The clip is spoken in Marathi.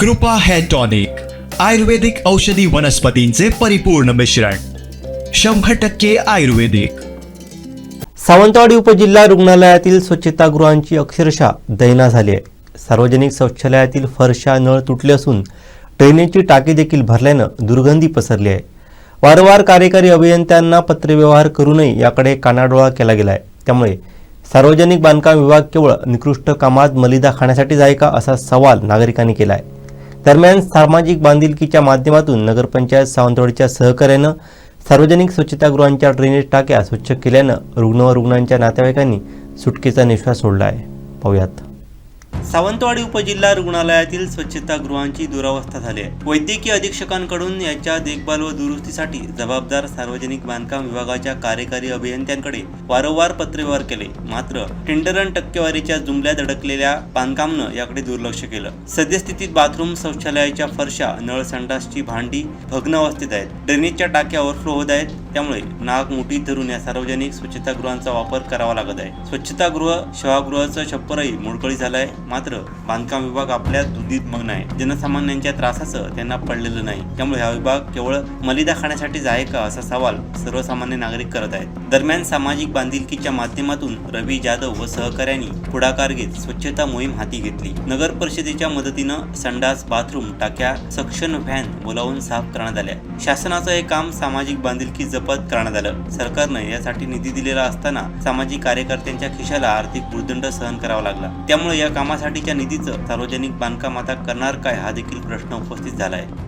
कृपा हेअर टॉनिक आयुर्वेदिक औषधी वनस्पतींचे परिपूर्ण मिश्रण शंभर टक्के आयुर्वेदिक. सावंतवाडी उपजिल्हा रुग्णालयातील स्वच्छतागृहांची अक्षरशः दैना झाली आहे. सार्वजनिक शौचालयातील फरशा नळ तुटले असून ड्रेनेजची टाकी देखील भरल्यानं दुर्गंधी पसरली आहे. वारंवार कार्यकारी अभियंत्यांना पत्रव्यवहार करूनही याकडे कानाडोळा केला गेला आहे त्यामुळे सार्वजनिक बांधकाम विभाग केवळ निकृष्ट कामात मलिदा खाण्यासाठीच आहे का असा सवाल नागरिकांनी केला आहे दरम्यान सामाजिक बांधिलकीच्या माध्यमातून नगरपंचायत सावंतवाडीच्या सहकार्यानं सार्वजनिक स्वच्छतागृहांच्या ड्रेनेज टाक्या स्वच्छ केल्यानं रुग्ण व रुग्णांच्या नातेवाईकांनी सुटकेचा निश्वास सोडला आहे. पाहुयात. सावंतवाडी उपजिल्हा रुग्णालयातील स्वच्छतागृहांची दुरावस्था झाली आहे. वैद्यकीय अधीक्षकांकडून याच्या देखभाल व दुरुस्तीसाठी जबाबदार सार्वजनिक बांधकाम विभागाच्या कार्यकारी अभियंत्यांकडे वारंवार पत्रव्यवहार केले. मात्र टेंडर टक्केवारीच्या जुमल्यात अडकलेल्या बांधकामनं याकडे दुर्लक्ष केलं. सद्यस्थितीत बाथरूम शौचालयाच्या फरशा नळ संडासची भांडी भग्न अवस्थेत आहेत. ड्रेनेजच्या टाक्या ओव्हरफ्लो होत आहेत. त्यामुळे नाक मुठीत धरून या सार्वजनिक स्वच्छतागृहांचा वापर करावा लागत आहे. स्वच्छतागृह शवागृहाचं छप्परही मोडकळी झालं आहे मात्र बांधकाम विभाग आपल्या दुधीत मग्न आहे. जनसामान्यांच्या त्रासाचं त्यांना पडलेलं नाही. त्यामुळे हा विभाग केवळ मलिदा खाण्यासाठीच आहे का असा सवाल सर्वसामान्य नागरिक करत आहेत. दरम्यान सामाजिक बांधिलकीच्या माध्यमातून रवी जाधव व सहकाऱ्यांनी पुढाकार घेत स्वच्छता मोहीम हाती घेतली. नगर परिषदेच्या मदतीनं संडास बाथरूम टाक्या सक्शन व्हॅन बोलावून साफ करण्यात आल्या. शासनाचं हे काम सामाजिक बांधिलकी जपत करण्यात आलं. सरकारनं यासाठी निधी दिलेला असताना सामाजिक कार्यकर्त्यांच्या खिशाला आर्थिक भूर्दंड सहन करावा लागला. त्यामुळे या कामासाठीच्या निधीचं सार्वजनिक बांधकाम आता करणार काय हा देखील प्रश्न उपस्थित झाला आहे